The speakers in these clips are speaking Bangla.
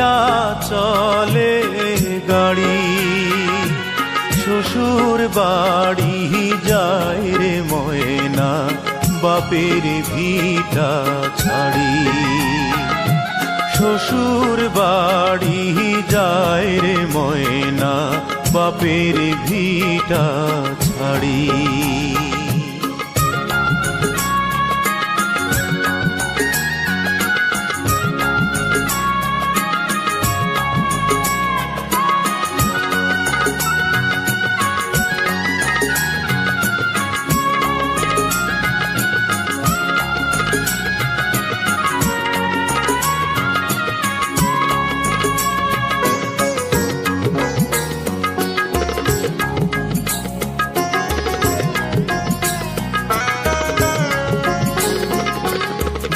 লইয়া চলে গাড়ি। শ্বশুর বাড়ি যায় রে ময়না, বাপের ভিটা ছাড়ি। শ্বশুর বাড়ি যায় রে ময়না, বাপের ভিটা ছাড়ি।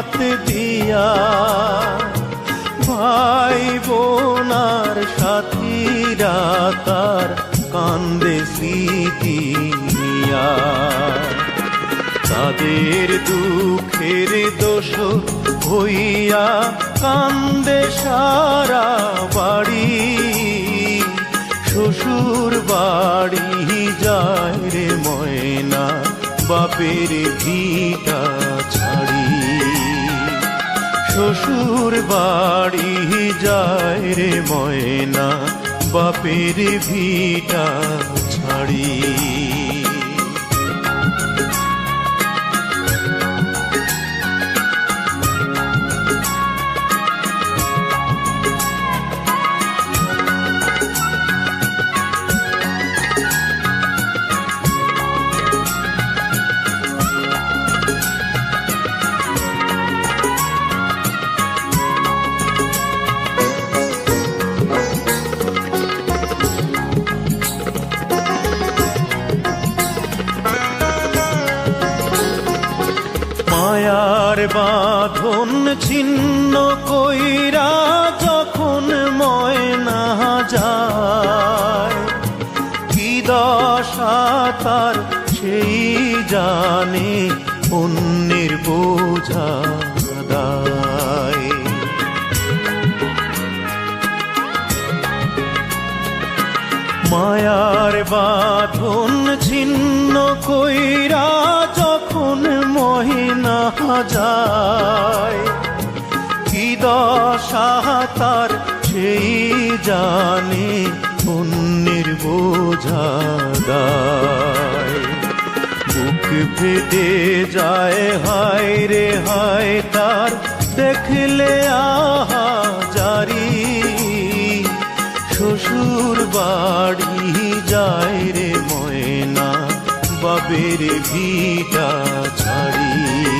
হাত দিয়া ভাই বোনার সাথীরা তার কান্দে স্মৃতি নিয়া। তাদের দুঃখের দোষ হইয়া কান্দে সারা বাড়ি। শ্বশুর বাড়ি যায় রে ময়না, বাপের ভিটা শ্বশুর বাড়ি যায় রে ময়না বাপের ভিটা ছাড়ি। বাঁধন ছিন্ন কইরা যখন ময়না যায়, কি দশা তার সেই জানে অন্যের বোঝা মায়ার বাঁধন ছিন্ন কইরা যায়। কি দশা তার সেই জানে অন্যের বোঝা বুক ফেটে যায়, হায় রে হায় তার, দেখলে আহা জারি। শ্বশুর বাড়ি যায় রে ময়না, বাবের ভিটা ছাড়ি।